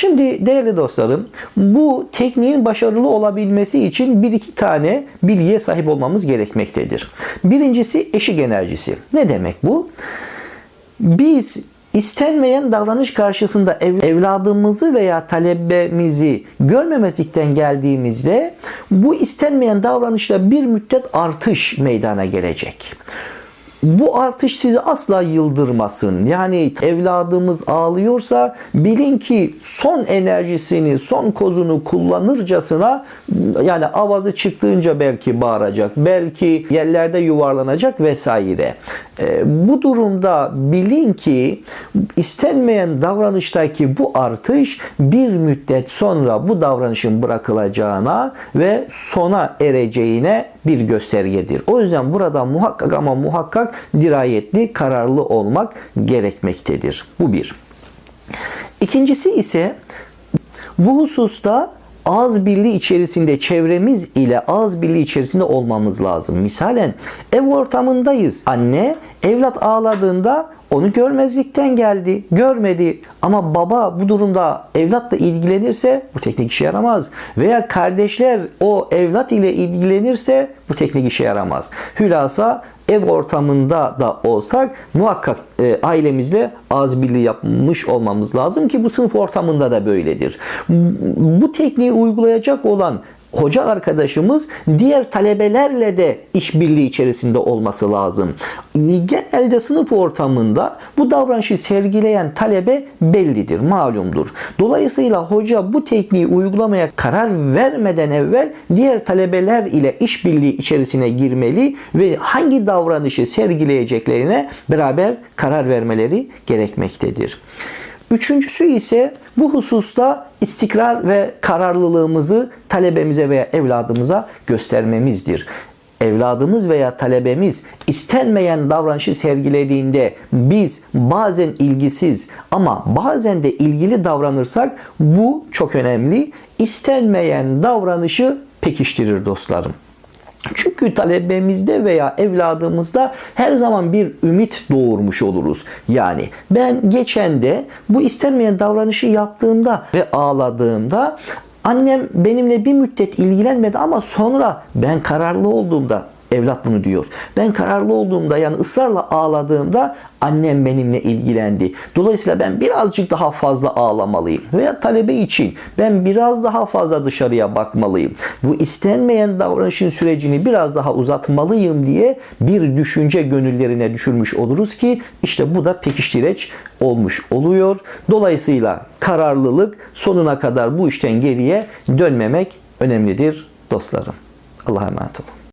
Şimdi değerli dostlarım bu tekniğin başarılı olabilmesi için bir iki tane bilgiye sahip olmamız gerekmektedir. Birincisi eşik enerjisi. Ne demek bu? Biz istenmeyen davranış karşısında ev- evladımızı veya talebemizi görmemezlikten geldiğimizde bu istenmeyen davranışta bir müddet artış meydana gelecek. Bu artış sizi asla yıldırmasın. Yani evladımız ağlıyorsa bilin ki son enerjisini, son kozunu kullanırcasına yani avazı çıktığınca belki bağıracak, belki yerlerde yuvarlanacak vesaire. Ee, bu durumda bilin ki istenmeyen davranıştaki bu artış bir müddet sonra bu davranışın bırakılacağına ve sona ereceğine bir göstergedir. O yüzden burada muhakkak ama muhakkak dirayetli, kararlı olmak gerekmektedir. Bu bir. İkincisi ise bu hususta ağız birliği içerisinde çevremiz ile ağız birliği içerisinde olmamız lazım. Misalen ev ortamındayız. Anne evlat ağladığında onu görmezlikten geldi, görmedi. Ama baba bu durumda evlatla ilgilenirse bu teknik işe yaramaz. Veya kardeşler o evlat ile ilgilenirse bu teknik işe yaramaz. Hülasa ev ortamında da olsak muhakkak e, ailemizle ağız birliği yapmış olmamız lazım ki bu sınıf ortamında da böyledir. Bu tekniği uygulayacak olan hoca arkadaşımız diğer talebelerle de işbirliği içerisinde olması lazım. Genelde sınıf ortamında bu davranışı sergileyen talebe bellidir, malumdur. Dolayısıyla hoca bu tekniği uygulamaya karar vermeden evvel diğer talebeler ile işbirliği içerisine girmeli ve hangi davranışı sergileyeceklerine beraber karar vermeleri gerekmektedir. Üçüncüsü ise bu hususta istikrar ve kararlılığımızı talebemize veya evladımıza göstermemizdir. Evladımız veya talebemiz istenmeyen davranışı sergilediğinde biz bazen ilgisiz ama bazen de ilgili davranırsak bu çok önemli. İstenmeyen davranışı pekiştirir dostlarım. Çünkü talebemizde veya evladımızda her zaman bir ümit doğurmuş oluruz. Yani ben geçen de bu istenmeyen davranışı yaptığımda ve ağladığımda annem benimle bir müddet ilgilenmedi ama sonra ben kararlı olduğumda Evlat bunu diyor. Ben kararlı olduğumda yani ısrarla ağladığımda annem benimle ilgilendi. Dolayısıyla ben birazcık daha fazla ağlamalıyım. Veya talebe için ben biraz daha fazla dışarıya bakmalıyım. Bu istenmeyen davranışın sürecini biraz daha uzatmalıyım diye bir düşünce gönüllerine düşürmüş oluruz ki işte bu da pekiştireç olmuş oluyor. Dolayısıyla kararlılık sonuna kadar bu işten geriye dönmemek önemlidir dostlarım. Allah'a emanet olun.